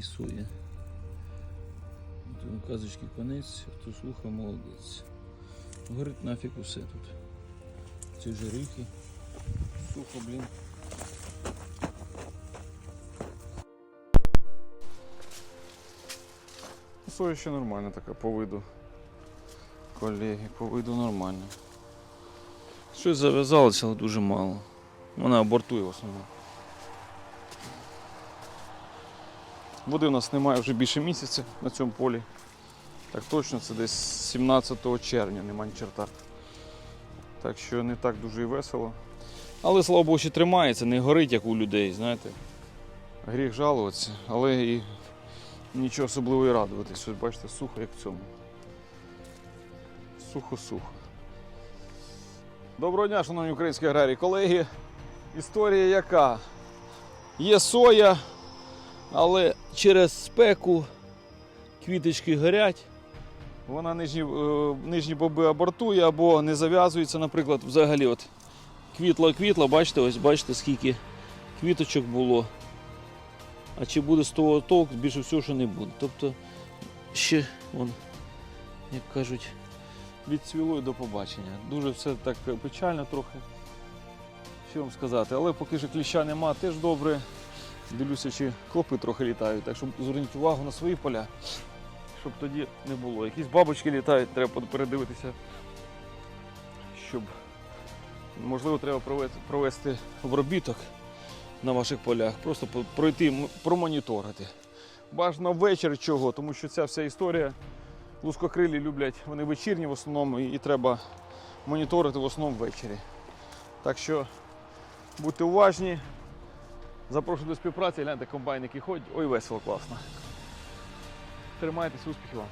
сої. Тут казочки конець, хто слухав, молодець. Горить нафіг усе тут. Ці жерихи. Сухо, блін. Соя ще нормальна така по виду. Колеги, по виду нормально. Щось зав'язалося, але дуже мало. Вона абортує в основному. Води у нас немає вже більше місяця на цьому полі. Так точно, це десь 17 червня, нема ні черта. Так що не так дуже і весело. Але слава Богу, ще тримається, не горить, як у людей, знаєте. Гріх жалуватися, але і нічого особливого і радуватись. Ось бачите, сухо як в цьому. Сухо-сухо. Доброго дня, шановні українські аграрії. Колеги, історія яка? Є соя, але через спеку квіточки горять. Вона нижні, е, нижні боби абортує або не зав'язується, наприклад. Взагалі от квітла-квітла, бачите, ось бачите, скільки квіточок було. А чи буде з того толк, більше всього, що не буде. Тобто ще, вон, як кажуть, Відцвіло і до побачення. Дуже все так печально трохи. Що вам сказати, але поки що кліща нема, теж добре. Дивлюся, чи клопи трохи літають, так що зверніть увагу на свої поля, щоб тоді не було. Якісь бабочки літають, треба передивитися, щоб можливо треба провести, обробіток на ваших полях, просто пройти, промоніторити. Бажано ввечері чого, тому що ця вся історія. Лускокрилі люблять, вони вечірні в основному, і, і треба моніторити в основному ввечері. Так що будьте уважні. Запрошую до співпраці, гляньте комбайники ходить. Ой, весело, класно. Тримайтеся, успіхів вам.